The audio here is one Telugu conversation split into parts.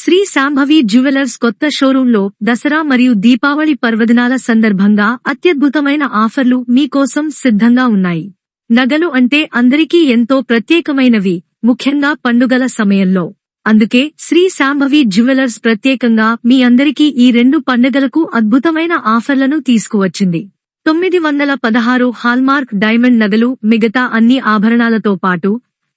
శ్రీ శాంభవి జ్యువెలర్స్ కొత్త షోరూంలో దసరా మరియు దీపావళి పర్వదినాల సందర్భంగా అత్యద్భుతమైన ఆఫర్లు మీకోసం సిద్ధంగా ఉన్నాయి. నగలు అంటే అందరికీ ఎంతో ప్రత్యేకమైనవి ముఖ్యంగా పండుగల సమయంలో. అందుకే శ్రీ శాంభవి జ్యువెలర్స్ ప్రత్యేకంగా మీ అందరికీ ఈ రెండు పండుగలకు అద్భుతమైన ఆఫర్లను తీసుకువచ్చింది. తొమ్మిది వందల పదహారు హాల్మార్క్ డైమండ్ నగలు మిగతా అన్ని ఆభరణాలతో పాటు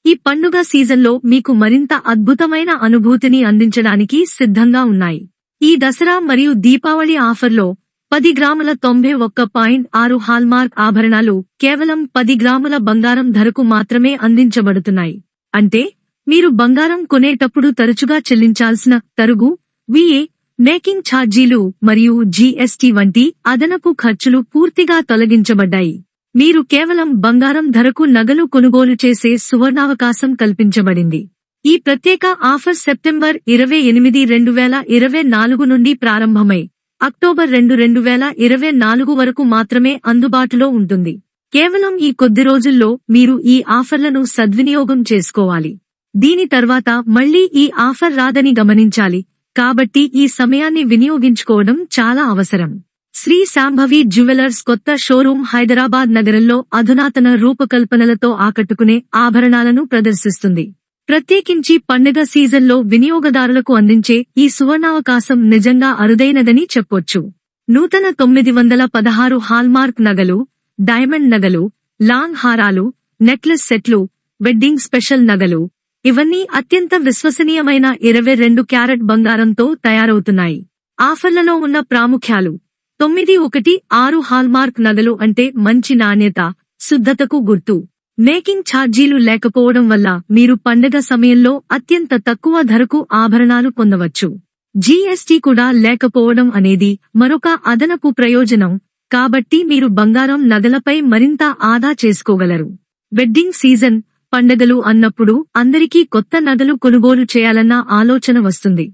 ఈ పండుగ సీజన్లో మీకు మరింత అద్భుతమైన అనుభూతిని అందించడానికి సిద్ధంగా ఉన్నాయి. ఈ దసరా మరియు దీపావళి ఆఫర్లో పది గ్రాముల తొంభై ఒక్క పాయింట్ ఆరు హాల్మార్క్ ఆభరణాలు కేవలం పది గ్రాముల బంగారం ధరకు మాత్రమే అందించబడుతున్నాయి. అంటే మీరు బంగారం కొనేటప్పుడు తరచుగా చెల్లించాల్సిన తరుగు విఏ మేకింగ్ ఛార్జీలు మరియు జీఎస్టీ వంటి అదనపు ఖర్చులు పూర్తిగా తొలగించబడ్డాయి. మీరు కేవలం బంగారం ధరకు నగలు కొనుగోలు చేసే సువర్ణావకాశం కల్పించబడింది. ఈ ప్రత్యేక ఆఫర్ సెప్టెంబర్ ఇరవై ఎనిమిది రెండు వేల ఇరవై నాలుగు నుండి ప్రారంభమై అక్టోబర్ రెండు రెండు వేల ఇరవై నాలుగు వరకు మాత్రమే అందుబాటులో ఉంటుంది. కేవలం ఈ కొద్ది రోజుల్లో మీరు ఈ ఆఫర్లను సద్వినియోగం చేసుకోవాలి. దీని తర్వాత మళ్ళీ ఈ ఆఫర్ రాదని గమనించాలి కాబట్టి ఈ సమయాన్ని వినియోగించుకోవడం చాలా అవసరం. శ్రీ శాంభవి జ్యువెలర్స్ కొత్త షోరూం హైదరాబాద్ నగరంలో అధునాతన రూపకల్పనలతో ఆకట్టుకునే ఆభరణాలను ప్రదర్శిస్తుంది. ప్రత్యేకించి పండుగ సీజన్లో వినియోగదారులకు అందించే ఈ సువర్ణావకాశం నిజంగా అరుదైనదని చెప్పొచ్చు. నూతన తొమ్మిది వందల పదహారు హాల్మార్క్ నగలు డైమండ్ నగలు లాంగ్ హారాలు నెక్లెస్ సెట్లు వెడ్డింగ్ స్పెషల్ నగలు ఇవన్నీ అత్యంత విశ్వసనీయమైన ఇరవై రెండు క్యారెట్ బంగారంతో తయారవుతున్నాయి. ఆఫర్లలో ఉన్న ప్రాముఖ్యాలు తొమ్మిది ఒకటి ఆరు హాల్మార్క్ నగలు అంటే మంచి నాణ్యత శుద్ధతకు గుర్తు. మేకింగ్ ఛార్జీలు లేకపోవడం వల్ల మీరు పండగ సమయంలో అత్యంత తక్కువ ధరకు ఆభరణాలు పొందవచ్చు. జీఎస్టీ కూడా లేకపోవడం అనేది మరొక అదనపు ప్రయోజనం కాబట్టి మీరు బంగారం నగలపై మరింత ఆదా చేసుకోగలరు. వెడ్డింగ్ సీజన్ పండగలు అన్నప్పుడు అందరికీ కొత్త నగలు కొనుగోలు చేయాలన్న ఆలోచన వస్తుంది.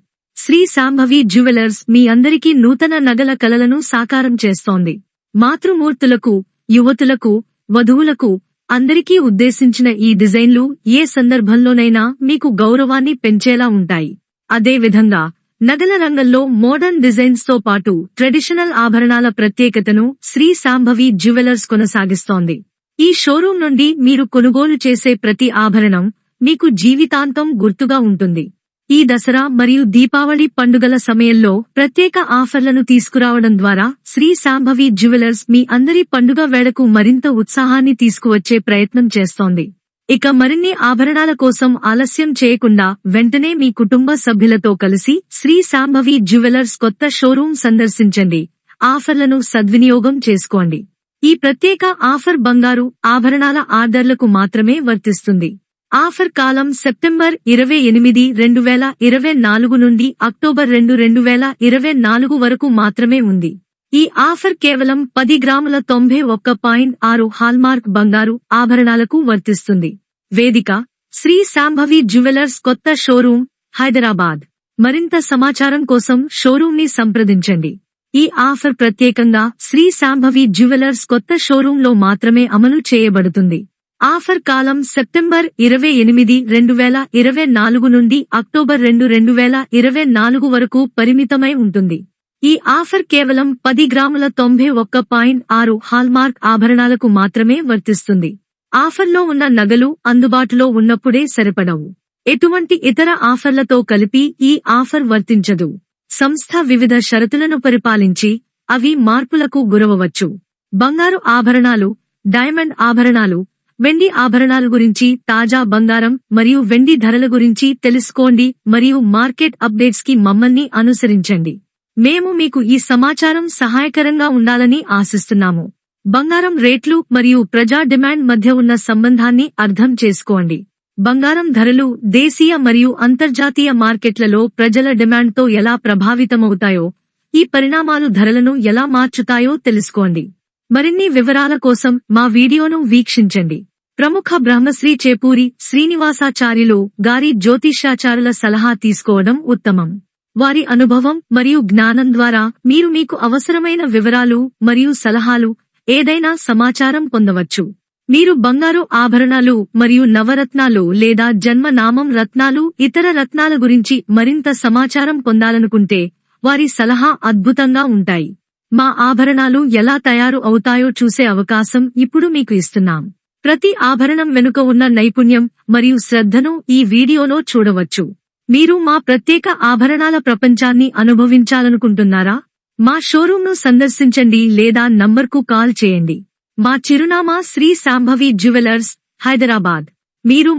శ్రీ సాంభవి జ్యువెలర్స్ మీ అందరికీ నూతన నగల కలలను సాకారం చేస్తోంది. మాతృమూర్తులకు యువతులకు వధువులకు అందరికీ ఉద్దేశించిన ఈ డిజైన్లు ఏ సందర్భంలోనైనా మీకు గౌరవాన్ని పెంచేలా ఉంటాయి. అదేవిధంగా నగల రంగంలో మోడర్న్ డిజైన్స్తో పాటు ట్రెడిషనల్ ఆభరణాల ప్రత్యేకతను శ్రీ సాంభవి జ్యువెలర్స్ కొనసాగిస్తోంది. ఈ షోరూం నుండి మీరు కొనుగోలు చేసే ప్రతి ఆభరణం మీకు జీవితాంతం గుర్తుగా ఉంటుంది. ఈ దసరా మరియు దీపావళి పండుగల సమయంలో ప్రత్యేక ఆఫర్లను తీసుకురావడం ద్వారా శ్రీ శాంభవి జ్యువెలర్స్ మీ అందరి పండుగ వేళకు మరింత ఉత్సాహాన్ని తీసుకువచ్చే ప్రయత్నం చేస్తోంది. ఇక మరిన్ని ఆభరణాల కోసం ఆలస్యం చేయకుండా వెంటనే మీ కుటుంబ సభ్యులతో కలిసి శ్రీ శాంభవి జ్యువెలర్స్ కొత్త షోరూం సందర్శించండి. ఆఫర్లను సద్వినియోగం చేసుకోండి. ఈ ప్రత్యేక ఆఫర్ బంగారు ఆభరణాల ఆర్డర్లకు మాత్రమే వర్తిస్తుంది. ఆఫర్ కాలం సెప్టెంబర్ ఇరవై ఎనిమిది రెండు వేల ఇరవై నాలుగు నుండి అక్టోబర్ రెండు రెండు వేల ఇరవై నాలుగు వరకు మాత్రమే ఉంది. ఈ ఆఫర్ కేవలం పది గ్రాముల తొంభై ఒక్క పాయింట్ ఆరు హాల్మార్క్ బంగారు ఆభరణాలకు వర్తిస్తుంది. వేదిక శ్రీ శాంభవి జ్యువెలర్స్ కొత్త షోరూం హైదరాబాద్. మరింత సమాచారం కోసం షోరూం ని సంప్రదించండి. ఈ ఆఫర్ ప్రత్యేకంగా శ్రీ శాంభవి జ్యువెలర్స్ కొత్త షోరూంలో మాత్రమే అమలు చేయబడుతుంది. ఆఫర్ కాలం సెప్టెంబర్ ఇరవై ఎనిమిది రెండు వేల ఇరవై నాలుగు నుండి అక్టోబర్ రెండు రెండు వేల ఇరవై నాలుగు వరకు పరిమితమై ఉంటుంది. ఈ ఆఫర్ కేవలం పది గ్రాముల తొంభై ఒక్క పాయింట్ ఆరు హాల్మార్క్ ఆభరణాలకు మాత్రమే వర్తిస్తుంది. ఆఫర్లో ఉన్న నగలు అందుబాటులో ఉన్నప్పుడే సరిపడవు. ఎటువంటి ఇతర ఆఫర్లతో కలిపి ఈ ఆఫర్ వర్తించదు. సంస్థ వివిధ షరతులను పరిపాలించి అవి మార్పులకు గురవవచ్చు. బంగారు ఆభరణాలు డైమండ్ ఆభరణాలు వెండి ఆభరణాల గురించి తాజా బంగారం మరియు వెండి ధరల గురించి తెలుసుకోండి మరియు మార్కెట్ అప్డేట్స్కి మమ్మల్ని అనుసరించండి. మేము మీకు ఈ సమాచారం సహాయకరంగా ఉండాలని ఆశిస్తున్నాము. బంగారం రేట్లు మరియు ప్రజా డిమాండ్ మధ్య ఉన్న సంబంధాన్ని అర్థం చేసుకోండి. బంగారం ధరలు దేశీయ మరియు అంతర్జాతీయ మార్కెట్లలో ప్రజల డిమాండ్తో ఎలా ప్రభావితమవుతాయో ఈ పరిణామాలు ధరలను ఎలా మార్చుతాయో తెలుసుకోండి. మరిన్ని వివరాల కోసం మా వీడియోను వీక్షించండి. ప్రముఖ బ్రహ్మశ్రీ చేపూరి శ్రీనివాసాచార్యులు గారి జ్యోతిష్యాచారుల సలహా తీసుకోవడం ఉత్తమం. వారి అనుభవం మరియు జ్ఞానం ద్వారా మీరు మీకు అవసరమైన వివరాలు మరియు సలహాలు ఏదైనా సమాచారం పొందవచ్చు. మీరు బంగారు ఆభరణాలు మరియు నవరత్నాలు లేదా జన్మనామం రత్నాలు ఇతర రత్నాల గురించి మరింత సమాచారం పొందాలనుకుంటే వారి సలహా అద్భుతంగా ఉంటాయి. మా ఆభరణాలు ఎలా తయారు అవుతాయో చూసే అవకాశం ఇప్పుడు మీకు ఇస్తున్నాం. ప్రతి ఆభరణం వెనుక ఉన్న నైపుణ్యం మరియు శ్రద్ధను ఈ వీడియోలో చూడవచ్చు. మీరు మా ప్రత్యేక ఆభరణాల ప్రపంచాన్ని అనుభవించాలనుకుంటున్నారా? మా షోరూంను సందర్శించండి లేదా నంబర్కు కాల్ చేయండి. మా చిరునామా శ్రీ శాంభవి జ్యువెలర్స్ హైదరాబాద్. మీరు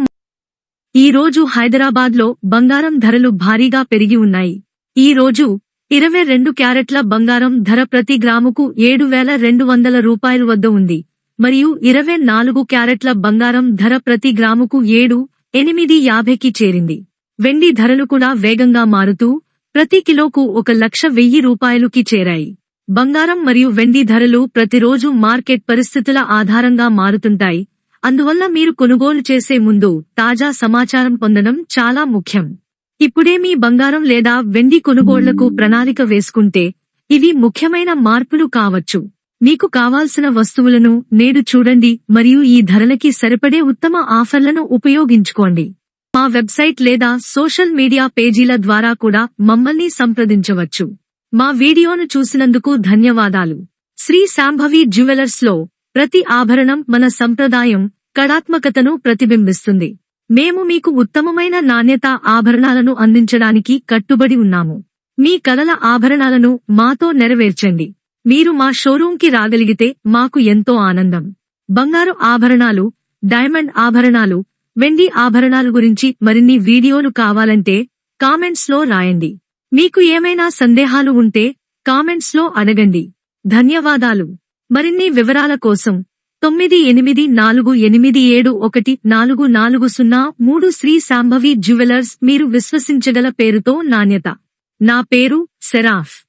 ఈ రోజు హైదరాబాద్లో బంగారం ధరలు భారీగా పెరిగి ఉన్నాయి. ఈ రోజు ఇరవై రెండు క్యారెట్ల బంగారం ధర ప్రతి గ్రాముకు ఏడు వేల రెండు వందల రూపాయల వద్ద ఉంది. మరియు ఇరవై నాలుగు క్యారెట్ల బంగారం ధర ప్రతి గ్రాముకు ఏడు ఎనిమిది యాభైకి చేరింది. వెండి ధరలు కూడా వేగంగా మారుతూ ప్రతి కిలోకు ఒక లక్ష వెయ్యి రూపాయలుకి చేరాయి. బంగారం మరియు వెండి ధరలు ప్రతిరోజు మార్కెట్ పరిస్థితుల ఆధారంగా మారుతుంటాయి. అందువల్ల మీరు కొనుగోలు చేసే ముందు తాజా సమాచారం పొందడం చాలా ముఖ్యం. ఇప్పుడే మీ బంగారం లేదా వెండి కొనుగోళ్ళకు ప్రణాళిక వేసుకుంటే ఇవి ముఖ్యమైన మార్పులు కావచ్చు. మీకు కావాల్సిన వస్తువులను నేడు చూడండి మరియు ఈ ధరలకి సరిపడే ఉత్తమ ఆఫర్లను ఉపయోగించుకోండి. మా వెబ్సైట్ లేదా సోషల్ మీడియా పేజీల ద్వారా కూడా మమ్మల్ని సంప్రదించవచ్చు. మా వీడియోను చూసినందుకు ధన్యవాదాలు. శ్రీ శాంభవి జ్యువెలర్స్లో ప్రతి ఆభరణం మన సంప్రదాయం కళాత్మకతను ప్రతిబింబిస్తుంది. మేము మీకు ఉత్తమమైన నాణ్యత ఆభరణాలను అందించడానికి కట్టుబడి ఉన్నాము. మీ కలల ఆభరణాలను మాతో నెరవేర్చండి. మీరు మా షోరూంకి రాగలిగితే మాకు ఎంతో ఆనందం. బంగారు ఆభరణాలు డైమండ్ ఆభరణాలు వెండి ఆభరణాల గురించి మరిన్ని వీడియోలు కావాలంటే కామెంట్స్లో రాయండి. మీకు ఏమైనా సందేహాలు ఉంటే కామెంట్స్లో అడగండి. ధన్యవాదాలు. మరిన్ని వివరాల కోసం తొమ్మిది ఎనిమిది నాలుగు ఎనిమిది ఏడు ఒకటి నాలుగు నాలుగు సున్నా మూడు శ్రీ శాంభవి జ్యువెలర్స్ మీరు విశ్వసించగల పేరుతో నాణ్యత. నా పేరు సెరాఫ్.